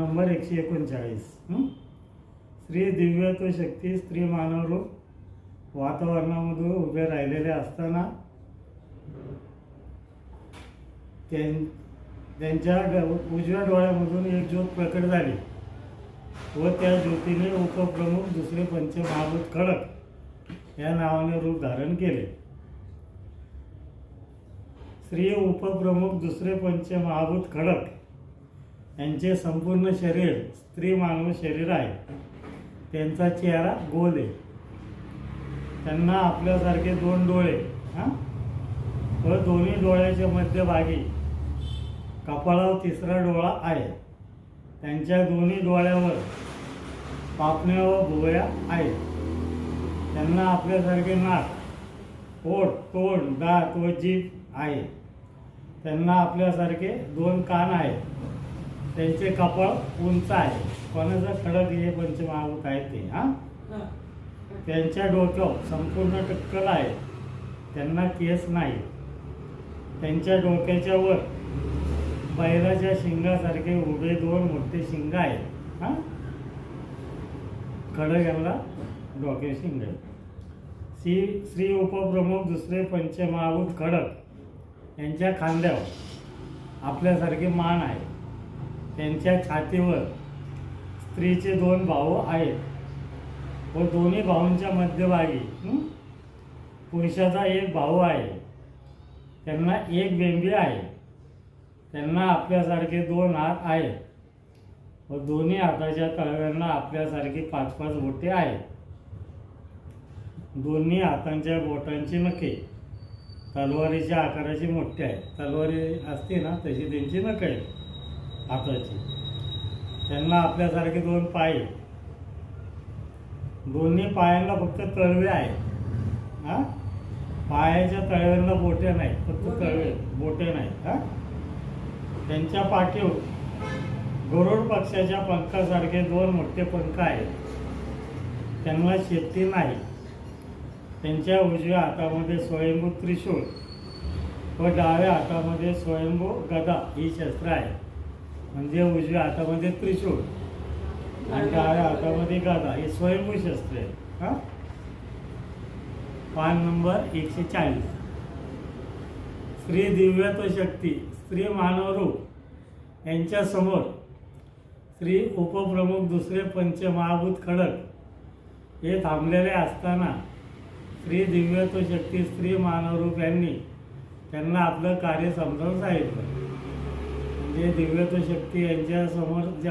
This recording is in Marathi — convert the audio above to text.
नंबर एकशे एकोणचाळीस. स्त्री दिव्यत्व शक्ती स्त्री मानवरूप वातावरणामधून उभे राहिलेले असताना त्यां- त्यांच्या उजव्या डोळ्यामधून एक ज्योत प्रकट झाली व त्या ज्योतीने उपप्रमुख दुसरे पंचमहाभूत खडक या नावाने रूप धारण केले. स्त्री उपप्रमुख दुसरे पंचमहाभूत खडक यांचे संपूर्ण शरीर स्त्री मानव शरीर आहे. त्यांचा चेहरा गोल आहे. त्यांना आपल्यासारखे दोन डोळे हां? व दोन्ही डोळ्याच्या मध्यभागी कपाळावर तिसरा डोळा आहे. त्यांच्या दोन्ही डोळ्यावर पापण्या व भुवया आहेत. त्यांना आपल्यासारखे नाक ओठ तोंड दात व जीभ आहे. त्यांना आपल्यासारखे दोन कान आहेत. त्यांचे कपाळ उंच आहे. कोणाचा खडक हे पंचमहाभूत आहे ते हां? त्यांच्या डोक्यावर संपूर्ण टक्कल आहे. त्यांना केस नाही. त्यांच्या डोक्याच्या वर बैलाच्या शिंगासारखे उभे दोन मोठे शिंग आहेत हां? खडक यांना डोके शिंग आहे श्री श्री उपप्रमुख दुसरे पंचमहाभूत खडक यांच्या खांद्यावर आपल्यासारखे मान आहे. त्यांच्या छातीवर स्त्रीचे दोन भाऊ आहेत. व दोन्ही भाऊंच्या मध्यभागी पुरुषाचा एक भाऊ आहे. त्यांना एक बेंबी आहे. त्यांना आपल्यासारखे दोन हात आहेत. व दोन्ही हाताच्या तळव्यांना आपल्यासारखी पाच पाच बोटे आहेत. दोन्ही हातांच्या बोटांची नखे. तलवारीच्या आकाराची मोठी आहे. तलवारी असते ना तशी त्यांची नख आहे. हाताची. त्यांना आपल्यासारखे दोन पाय. दोन्ही पायांना फक्त तळवे आहेत. हा? पायाच्या तळव्यांना बोटे नाहीत फक्त तळवे बोटे नाहीत हा? त्यांच्या पाठीवर गरुड पक्षाच्या पंखासारखे दोन मोठे पंख आहेत. त्यांना शेती नाही. त्यांच्या उजव्या हातामध्ये स्वयंभू त्रिशूळ व डाव्या हातामध्ये स्वयंभू गदा ही शस्त्र आहे म्हणजे उजव्या हातामध्ये त्रिशूळ आणि डाव्या हातामध्ये गादा. हे स्वयंभू शस्त्र आहे. हा? पान नंबर एकशे चाळीस. स्त्री दिव्यत्व शक्ती स्त्री मानवरूप यांच्यासमोर श्री उपप्रमुख दुसरे पंचमहाभूत खडक. हे थांबलेले असताना स्त्री दिव्यत्व शक्ती स्त्री मानवरूप यांनी त्यांना आपलं कार्य समजावून सांगितलं. हे दिव्यत्व शक्ती यांच्यासमोर ज्या